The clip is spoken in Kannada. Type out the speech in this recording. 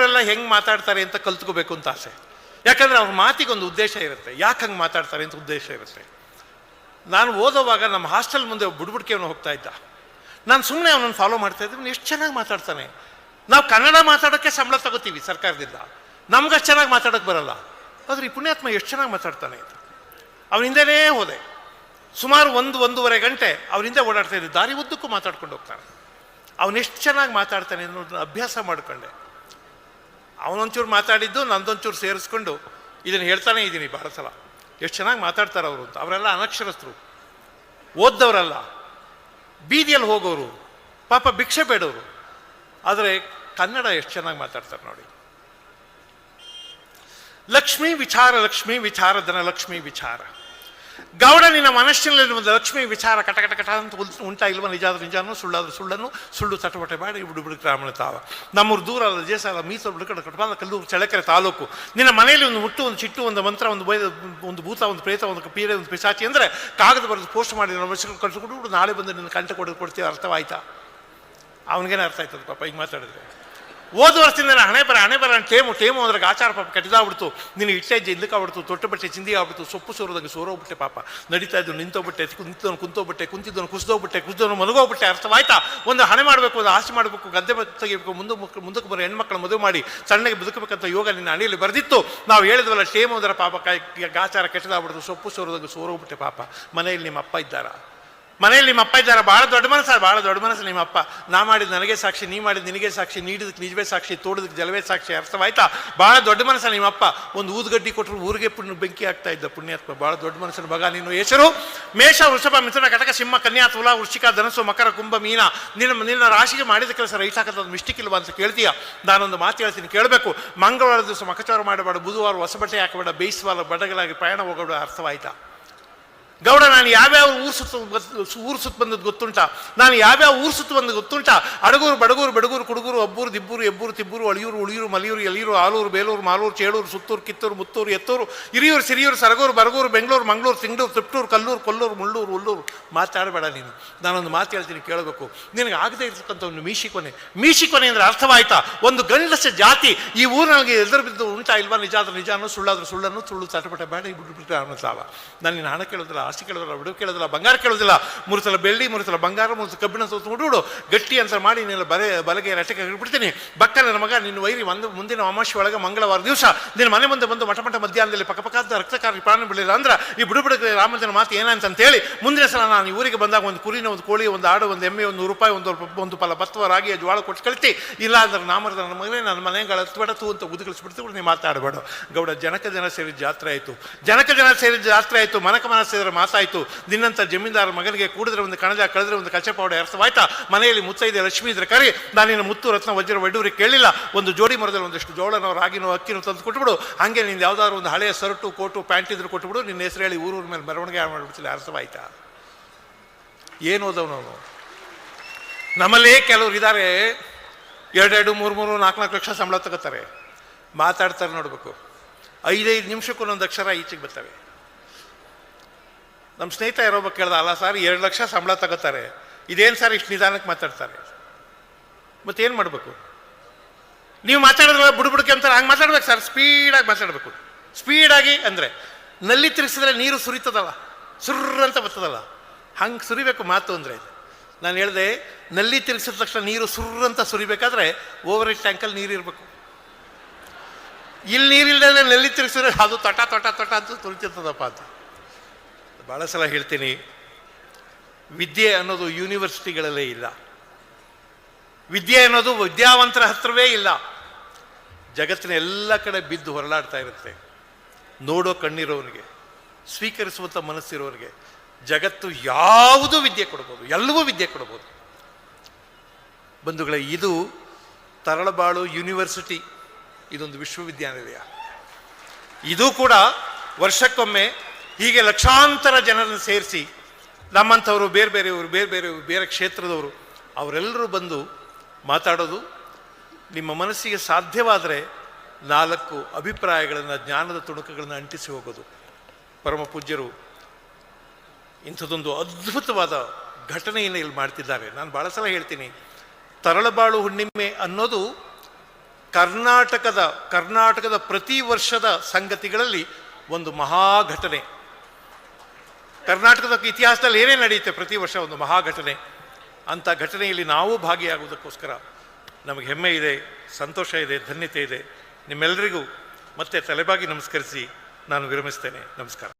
ಅವರೆಲ್ಲ ಹೆಂಗೆ ಮಾತಾಡ್ತಾರೆ ಅಂತ ಕಲ್ತ್ಕೋಬೇಕು ಅಂತ ಆಸೆ. ಯಾಕಂದರೆ ಅವ್ರ ಮಾತಿಗೊಂದು ಉದ್ದೇಶ ಇರುತ್ತೆ. ಯಾಕೆ ಹಂಗೆ ಮಾತಾಡ್ತಾರೆ ಅಂತ ಉದ್ದೇಶ ಇರುತ್ತೆ. ನಾನು ಓದೋವಾಗ ನಮ್ಮ ಹಾಸ್ಟೆಲ್ ಮುಂದೆ ಬುಡ್ಬುಡ್ಕೆ ಅವನು ಹೋಗ್ತಾ ಇದ್ದ. ನಾನು ಸುಮ್ಮನೆ ಅವನನ್ನು ಫಾಲೋ ಮಾಡ್ತಾ ಇದ್ದೀನಿ ಎಷ್ಟು ಚೆನ್ನಾಗಿ ಮಾತಾಡ್ತಾನೆ. ನಾವು ಕನ್ನಡ ಮಾತಾಡೋಕ್ಕೆ ಸಂಬಳ ತಗೋತೀವಿ ಸರ್ಕಾರದಿಂದ. ನಮ್ಗಷ್ಟು ಚೆನ್ನಾಗಿ ಮಾತಾಡೋಕ್ಕೆ ಬರಲ್ಲ. ಆದರೆ ಈ ಪುಣ್ಯಾತ್ಮ ಎಷ್ಟು ಚೆನ್ನಾಗಿ ಮಾತಾಡ್ತಾನೆ ಅಂತ. ಅವನ ಹಿಂದೆನೇ ಹೋದೆ. ಸುಮಾರು ಒಂದು, ಒಂದೂವರೆ ಗಂಟೆ ಅವನಿಂದ ಓಡಾಡ್ತಾ ಇದ್ದೆ. ದಾರಿ ಉದ್ದಕ್ಕೂ ಮಾತಾಡ್ಕೊಂಡು ಹೋಗ್ತಾನೆ. ಅವನೆಷ್ಟು ಚೆನ್ನಾಗಿ ಮಾತಾಡ್ತಾನೆ ಅನ್ನೋದನ್ನ ಅಭ್ಯಾಸ ಮಾಡ್ಕೊಂಡೆ. ಅವನೊಂಚೂರು ಮಾತಾಡಿದ್ದು, ನಂದೊಂಚೂರು ಸೇರಿಸ್ಕೊಂಡು ಇದನ್ನು ಹೇಳ್ತಾನೆ ಇದ್ದೀನಿ ಭಾಳ ಸಲ ಎಷ್ಟು ಚೆನ್ನಾಗಿ ಮಾತಾಡ್ತಾರೆ ಅವರು ಅಂತ. ಅವರೆಲ್ಲ ಅನಕ್ಷರಸ್ಥರು. ಓದ್ದವರಲ್ಲ. ಬೀದಿಯಲ್ಲಿ ಹೋಗೋರು. ಪಾಪ ಭಿಕ್ಷೆ ಬೇಡೋರು. ಆದರೆ ಕನ್ನಡ ಎಷ್ಟು ಚೆನ್ನಾಗಿ ಮಾತಾಡ್ತಾರೆ ನೋಡಿ. ಲಕ್ಷ್ಮೀ ವಿಚಾರ ಲಕ್ಷ್ಮೀ ವಿಚಾರ ಧನ ಲಕ್ಷ್ಮೀ ವಿಚಾರ. ಗೌಡ ನಿನ್ನ ಮನಸ್ಸಿನಲ್ಲಿ ಒಂದು ಲಕ್ಷ್ಮಿ ವಿಚಾರ ಕಟ ಕಟ ಕಟ ಅಂತ ಉಂಟಾ ಇಲ್ವ? ನಿಜಾದ್ರೂ ನಿಜಾನು ಸುಳ್ಳಾದ್ರೂ ಸುಳ್ಳನ್ನು ಸುಳ್ಳು ತಟಪಟೆ ಮಾಡಿ ಬಿಡು ಬಿಡು ಗ್ರಾಮೀಣ ತಾವ. ನಮ್ಮೂರು ದೂರ ಅಲ್ಲ ಅಲ್ಲ, ಮೀಸಲು ಬಿಡುಕಡ ಕಟಪಾಲ ಕಲ್ಲೂರು ಚಳಕೆರೆ ತಾಲೂಕು. ನಿನ್ನ ಮನೆಯಲ್ಲಿ ಒಂದು ಹುಟ್ಟು, ಒಂದು ಚಿಟ್ಟು, ಒಂದು ಮಂತ್ರ, ಒಂದು ಬೈದ, ಒಂದು ಭೂತ, ಒಂದು ಪ್ರೇತ, ಒಂದು ಪೀರೆ ಒಂದು ಪಿಸಾಚಿ ಅಂದರೆ ಕಾಗದ ಬರೆದು ಪೋಸ್ಟ್ ಮಾಡಿ ನಮ್ಮ ವರ್ಷಕ್ಕೆ ಕಳಿಸ್ಕೊಂಡು ನಾಳೆ ಬಂದು ನಿನ್ನ ಕಂಠ ಕೊಡೋದು ಕೊಡ್ತೀವಿ ಅರ್ಥವಾಯ್ತಾ? ಅವನಿಗೇನು ಅರ್ಥ ಆಯ್ತದ ಪಾಪ? ಈಗ ಮಾತಾಡಿದ್ರೆ. ಓದು ವರ್ಷದಿಂದ ನಾನು ಹಣೆ ಬರ ಹಣೆ ಬರ ಟೇಮು ಟೇಮು ಅಂದ್ರೆ ಆಚಾರ ಪಾಪ ಕಟ್ಟಿದಾಗ್ಬಿಡ್ತು. ನಿನಗೆ ಇಟ್ಟೆ ಹಿಂದಕ್ಕೆ ಆಗ್ಬಿಡ್ತು, ತೊಟ್ಟು ಬಟ್ಟೆ ಚಿಂದಿ ಆಗ್ಬಿಡ್ತು, ಸೊಪ್ಪು ಸೋರೋದಂಗೆ ಸೋರೋಗ್ಬಿಟ್ಟೆ ಪಾಪ. ನಡೀತಾ ಇದ್ದು ನಿಂತೋಗ್ಬಿಟ್ಟೆ ಕುಂತಿದ್ದವನು ಕುಂತೋಗ್ಬಿಟ್ಟೆ ಕುಂತಿದ್ದವನು ಕುಸಿದೋಗ್ಬಿಟ್ಟೆ ಕುಸಿದವನು ಮಲಗೋಗ್ಬಿಟ್ಟೆ ಅರ್ಥವಾಯ್ತಾ ಒಂದು ಹಣೆ ಮಾಡಬೇಕು, ಒಂದು ಆಸೆ ಮಾಡಬೇಕು, ಗದ್ದೆ ತೆಗಿಬೇಕು, ಮುಂದೆ ಮುಂದಕ್ಕೆ ಬರೋ ಹೆಣ್ಮಕ್ಳು ಮದುವೆ ಮಾಡಿ, ಸಣ್ಣಗೆ ಬದುಕಬೇಕಂತ ಯೋಗ ನಿನ್ನ ಅಣಿಯಲ್ಲಿ ಬರೆದಿತ್ತು. ನಾವು ಹೇಳಿದ್ವಲ್ಲ ಟೇಮು ಅದರ ಪಾಪ ಕಾಯಿ ಆಚಾರ ಕೆಟ್ಟದಾಗ್ಬಿಡ್ತು, ಸೊಪ್ಪು ಸೋರೋದಂಗೆ ಸೋರೋಗ್ಬಿಟ್ಟೆ ಪಾಪ. ಮನೆಯಲ್ಲಿ ನಿಮ್ಮ ಅಪ್ಪ ಇದ್ದಾರಾ? ಮನೆಯಲ್ಲಿ ನಿಮ್ಮ ಅಪ್ಪ ಇದ್ದಾರೆ ಭಾಳ ದೊಡ್ಡ ಮನಸ್ಸು ಭಾಳ ದೊಡ್ಡ ಮನಸ್ಸು ನಿಮ್ಮ ಅಪ್ಪ. ನಾ ಮಾಡಿದ ನನಗೆ ಸಾಕ್ಷಿ, ನೀ ಮಾಡಿದ ನಿನಗೆ ಸಾಕ್ಷಿ ನೀಡಿದಕ್ಕೆ ನಿಜವೇ ಸಾಕ್ಷಿ ತೋಡಿದಕ್ಕೆ ಜಲವೇ ಸಾಕ್ಷಿ ಅರ್ಥವಾಯ್ತಾ ಭಾಳ ದೊಡ್ಡ ಮನಸ್ಸು ನಿಮ್ಮ ಅಪ್ಪ. ಒಂದು ಊದುಗಡ್ಡಿ ಕೊಟ್ಟರು ಊರಿಗೆ ಪುಣ್ಯ, ಬೆಂಕಿ ಆಗ್ತಾ ಇದ್ದ ಪುಣ್ಯಾತ್ಮ. ಭಾಳ ದೊಡ್ಡ ಮನಸ್ಸಿನ ಮಗ ನೀನು ಹೆಸರು ಮೇಷ, ವೃಷಭ, ಮಿಥುನ, ಕಟಕ, ಸಿಂಹ, ಕನ್ಯಾ, ತುಲಾ, ವೃಶ್ಚಿಕ ಧನಸು ಮಕರ, ಕುಂಭ, ಮೀನ. ನಿನ್ನ ನಿನ್ನ ರಾಶಿಗೆ ಮಾಡಿದ ಕೆಲಸ ರೈಟ್ ಹಾಕೋದು ಮಿಸ್ಟಿಕ್ ಇಲ್ವಾ ಅಂತ ಕೇಳ್ತೀಯ. ನಾನೊಂದು ಮಾತು ಹೇಳ್ತೀನಿ, ಕೇಳಬೇಕು. ಮಂಗಳವಾರ ದಿವಸ ಮಕಚಾರ ಮಾಡಬೇಡ, ಬುಧವಾರ ಹೊಸ ಬಟ್ಟೆ ಹಾಕಬೇಡ, ಬೇಯಿಸುವ ಬಡಗಲಾಗಿ ಪ್ರಯಾಣ ಹೋಗಬೇಡ, ಅರ್ಥವಾಯ್ತಾ? ಗೌಡ, ನಾನು ಯಾವ್ಯಾವ ಊರು ಸುತ್ತ ಊರು ಸುತ್ತ ಬಂದದ್ದು ಗೊತ್ತುಂಟ? ನಾನು ಯಾವ್ಯಾವ ಊರು ಸುತ್ತ ಬಂದದ್ದು ಗೊತ್ತುಂಟ? ಅಡಗೂರು, ಬಡಗೂರು, ಬೆಡಗೂರು, ಕುಡುಗೂರು, ಅಬ್ಬೂರು, ದಿಬ್ಬೂರು, ಎಬ್ಬೂರು, ತಿಬ್ಬೂರು, ಅಳಿಯೂರು, ಉಳಿಯೂರು, ಮಲಿಯೂರು ಎಲಿಯೂರು ಆಲೂರು, ಬೇಲೂರು, ಮಾಲೂರು, ಚೇಳೂರು, ಸುತ್ತೂರು, ಕಿತ್ತೂರು, ಮುತ್ತೂರು, ಎತ್ತೂರು, ಹಿರಿಯೂರು, ಸಿರಿಯೂರು, ಸರಗೂರು, ಬರಗೂರು, ಬೆಂಗಳೂರು, ಮಂಗಳೂರು ತಿಂಗಳೂರು ತಿಪ್ಟೂರು, ಕಲ್ಲೂರು, ಕೊಲ್ಲೂರು, ಮುಳ್ಳೂರು, ಉಳ್ಳೂರು. ಮಾತಾಡಬೇಡ ನೀನು. ನಾನೊಂದು ಮಾತು ಹೇಳ್ತೀನಿ, ಕೇಳಬೇಕು. ನಿನಗೆ ಆಗದೆ ಇರತಕ್ಕಂಥ ಒಂದು ಮೀಶಿ ಕೋನೆ. ಅಂದರೆ ಅರ್ಥವಾಯ್ತಾ? ಒಂದು ಗಂಡಸ ಜಾತಿ ಈ ಊರಿನೊಳಗೆ ಎದುರು ಬಿದ್ದು ಉಂಟಾ ಇಲ್ವಾ? ನಿಜ ಆದ್ರೆ ನಿಜ ಅನ್ನೋ ಸುಳ್ಳಾದ್ರೆ ಸುಳ್ಳನ್ನು ಸುಳ್ಳು ತಟಪಟ ಬೇಡ ಬಿಟ್ಟು ಬಿಟ್ಟು ಅನ್ನೋ ಸಾವ ನಾನು ನೀನು ಹಣ ಕೇಳೋದಿಲ್ಲ ಆಸ್ತಿ ಕೇಳೋದಿಲ್ಲ ಬಿಡು ಕೇಳೋದಿಲ್ಲ ಬಂಗಾರ ಕೇಳೋದಿಲ್ಲ. ಮೂರು ಸಲ ಬೆಳ್ಳಿ ಮೂರು ಸಲ ಬಂಗಾರ ಮೂರು ಸಲ ಕಬ್ಬಿಣ ಸೋತು ಬಿಡು ಗಟ್ಟಿ ಅಂತ ಮಾಡಿ ನೀನು ಬರೆ, ಬಲಗೆ ರಟಕ್ಕೆ ಬಿಡ್ತೀನಿ ಬಕ್ಕ ನನ್ನ ಮಗ, ನಿನ್ನ ವೈರಿ ಒಂದು, ಮುಂದಿನ ಅಮಾವಾಸ್ಯೆ ಒಳಗೆ ಮಂಗಳವಾರ ದಿವಸ ನಿನ್ನ ಮನೆ ಮುಂದೆ ಬಂದು ಮಠ ಮಠ ಮಧ್ಯಾಹ್ನದಲ್ಲಿ ಪಕ್ಕಪಕ್ಕದ ರಕ್ತಕಾರಿ ಪ್ರಾಣ ಬಿಡಲಿಲ್ಲ ಅಂದ್ರೆ, ಈ ಬಿಡು ರಾಮಚಂದ್ರ ಮಾತು ಏನಂತ ಹೇಳಿ, ಮುಂದಿನ ಸಲ ನಾನು ಊರಿಗೆ ಬಂದಾಗ ಒಂದು ಕುರಿನ, ಒಂದು ಕೋಳಿ, ಒಂದು ಆಡು, ಒಂದು ಎಮ್ಮೆ, ಒಂದು ನೂರು ರೂಪಾಯಿ, ಒಂದು ಒಂದು ಪಲ ಬತ್ತವ ರಾಗಿ ಜ್ವಾಳ ಕೊಟ್ಟು ಕಳಿಸಿ. ಇಲ್ಲ ಅಂದ್ರೆ ನಾಮರದ ನನ್ನ ಮಗನೇ, ನನ್ನ ಮನೆಗಳ ಹತ್ಬೇಡ ತೂ ಅಂತ ಉದ್ಗಳಿಸ್ಬಿಡ್ತು ನೀವು ಮಾತಾಡಬೇಡ. ಗೌಡ, ಜನಕ ಜನ ಸೇರಿದ ಜಾತ್ರೆ ಆಯಿತು. ಜನಕ ಜನ ಸೇರಿದ ಜಾತ್ರೆ ಆಯಿತು. ಮನಕ ಮನ ಸೇರಿದ ಮಾತಾಯಿತು. ನಿನ್ನಂಥ ಜಮೀನ್ದಾರ ಮಗನಿಗೆ ಕೂಡಿದ್ರೆ ಒಂದು ಕಣಜ, ಕಳೆದ್ರೆ ಒಂದು ಕಚ್ಚೆ ಕಚಪಾವಡೆ ಅರ್ಥವಾಯ್ತಾ ಮನೆಯಲ್ಲಿ ಮುತ್ತೈದೆ ಲಕ್ಷ್ಮೀ ಇದ್ರೆ ಕರಿ. ನಾನಿನ್ನು ಮುತ್ತು ರತ್ನ ವಜ್ರ ವಡ್ಡೂರಿ ಕೇಳಿಲ್ಲ. ಒಂದು ಜೋಡಿ ಮರದಲ್ಲಿ ಒಂದಷ್ಟು ಜೋಳನೋ, ರಾಗಿನೋ, ಅಕ್ಕಿನೋ ತಂದು ಕೊಟ್ಬಿಡು. ಹಾಗೆ ನಿಂದು ಯಾವುದಾದ್ರು ಒಂದು ಹಳೆಯ ಸರಟು, ಕೋಟು, ಪ್ಯಾಂಟ್ ಇದ್ರೆ ಕೊಟ್ಬಿಡು. ನಿನ್ನ ಹೆಸರು ಹೇಳಿ ಊರೂರ ಮೇಲೆ ಮೆರವಣಿಗೆ ಮಾಡಿಬಿಡ್ತಿಲ್ಲ ಅರಸವಾಯ್ತಾ ಏನು ಓದವನು ನಮ್ಮಲ್ಲೇ ಕೆಲವರು ಇದ್ದಾರೆ ಎರಡೆರಡು, ಮೂರು ಮೂರು ನಾಲ್ಕು ನಾಲ್ಕು ಲಕ್ಷ ಸಂಬಳ ತಗೋತಾರೆ. ಮಾತಾಡ್ತಾರೆ ನೋಡಬೇಕು. ಐದೈದು ನಿಮಿಷಕ್ಕೂ ಒಂದೊಂದು ಅಕ್ಷರ ಈಚೆಗೆ ಬರ್ತವೆ. ನಮ್ಮ ಸ್ನೇಹಿತ ಇರೋಬೇಕು ಕೇಳ್ದ, ಅಲ್ಲ ಸರ್, ಎರಡು ಲಕ್ಷ ಸಂಬಳ ತಗೋತಾರೆ. ಇದೇನು ಸರ್ ಇಷ್ಟು ನಿಧಾನಕ್ಕೆ ಮಾತಾಡ್ತಾರೆ? ಮತ್ತೇನು ಮಾಡಬೇಕು? ನೀವು ಮಾತಾಡಿದ್ರೆ ಬುಡ್ಬುಡ್ಕೆ ಅಂತಾರೆ, ಹಂಗೆ ಮಾತಾಡ್ಬೇಕು ಸರ್, ಸ್ಪೀಡಾಗಿ ಮಾತಾಡಬೇಕು. ಸ್ಪೀಡಾಗಿ ಅಂದರೆ, ನಲ್ಲಿ ತಿರುಗಿಸಿದ್ರೆ ನೀರು ಸುರಿತದಲ್ಲ, ಸುರ್ರ ಅಂತ ಬರ್ತದಲ್ಲ, ಹಂಗೆ ಸುರಿಬೇಕು ಮಾತು ಅಂದರೆ ನಾನು ಹೇಳಿದೆ, ನಲ್ಲಿ ತಿರುಗಿಸಿದ ತಕ್ಷಣ ನೀರು ಸುರ್ರ ಅಂತ ಸುರಿಬೇಕಾದ್ರೆ ಓವರ್ ಹೆಡ್ ಟ್ಯಾಂಕಲ್ಲಿ ನೀರು ಇರಬೇಕು. ಇಲ್ಲಿ ನೀರಿಲ್ಲದೆ ನಲ್ಲಿ ತಿರುಗಿಸಿದ್ರೆ ಅದು ತೊಟ ತೊಟ ತೊಟ ಅಂತ ಸುರಿತಿರ್ತದಪ್ಪ ಅಂತ. ಭಾಳ ಸಲ ಹೇಳ್ತೀನಿ, ವಿದ್ಯೆ ಅನ್ನೋದು ಯೂನಿವರ್ಸಿಟಿಗಳಲ್ಲೇ ಇಲ್ಲ. ವಿದ್ಯೆ ಅನ್ನೋದು ವಿದ್ಯಾವಂತರ ಹತ್ರವೇ ಇಲ್ಲ. ಜಗತ್ತಿನ ಎಲ್ಲ ಕಡೆ ಬಿದ್ದು ಹೊರಲಾಡ್ತಾ ಇರುತ್ತೆ. ನೋಡೋ ಕಣ್ಣಿರೋನಿಗೆ ಸ್ವೀಕರಿಸುವಂಥ ಮನಸ್ಸಿರೋರಿಗೆ, ಜಗತ್ತು ಯಾವುದು ವಿದ್ಯೆ ಕೊಡ್ಬೋದು, ಎಲ್ಲವೂ ವಿದ್ಯೆ ಕೊಡ್ಬೋದು. ಬಂಧುಗಳೇ, ಇದು ತರಳಬಾಳು ಯೂನಿವರ್ಸಿಟಿ, ಇದೊಂದು ವಿಶ್ವವಿದ್ಯಾನಿಲಯ. ಇದು ಕೂಡ ವರ್ಷಕ್ಕೊಮ್ಮೆ ಹೀಗೆ ಲಕ್ಷಾಂತರ ಜನರನ್ನು ಸೇರಿಸಿ ನಮ್ಮಂಥವರು, ಬೇರೆ ಬೇರೆಯವರು, ಬೇರೆ ಬೇರೆ ಬೇರೆ ಕ್ಷೇತ್ರದವರು, ಅವರೆಲ್ಲರೂ ಬಂದು ಮಾತಾಡೋದು ನಿಮ್ಮ ಮನಸ್ಸಿಗೆ ಸಾಧ್ಯವಾದರೆ ನಾಲ್ಕು ಅಭಿಪ್ರಾಯಗಳನ್ನು, ಜ್ಞಾನದ ತುಣುಕುಗಳನ್ನು ಅಂಟಿಸಿ ಹೋಗೋದು. ಪರಮ ಪೂಜ್ಯರು ಇಂಥದ್ದೊಂದು ಅದ್ಭುತವಾದ ಘಟನೆಯನ್ನು ಇಲ್ಲಿ ಮಾಡ್ತಿದ್ದಾರೆ. ನಾನು ಭಾಳ ಸಲ ಹೇಳ್ತೀನಿ, ತರಳಬಾಳು ಹುಣ್ಣಿಮೆ ಅನ್ನೋದು ಕರ್ನಾಟಕದ ಕರ್ನಾಟಕದ ಪ್ರತಿ ವರ್ಷದ ಸಂಗತಿಗಳಲ್ಲಿ ಒಂದು ಮಹಾ ಘಟನೆ. ಕರ್ನಾಟಕದ ಇತಿಹಾಸದಲ್ಲಿ ಏನೇ ನಡೆಯುತ್ತೆ ಪ್ರತಿ ವರ್ಷ ಒಂದು ಮಹಾ ಘಟನೆ ಅಂಥ ಘಟನೆಯಲ್ಲಿ ನಾವು ಭಾಗಿಯಾಗುವುದಕ್ಕೋಸ್ಕರ ನಮಗೆ ಹೆಮ್ಮೆ ಇದೆ, ಸಂತೋಷ ಇದೆ, ಧನ್ಯತೆ ಇದೆ. ನಿಮ್ಮೆಲ್ಲರಿಗೂ ಮತ್ತೆ ತಲೆಬಾಗಿ ನಮಸ್ಕರಿಸಿ ನಾನು ವಿರಮಿಸ್ತೇನೆ. ನಮಸ್ಕಾರ.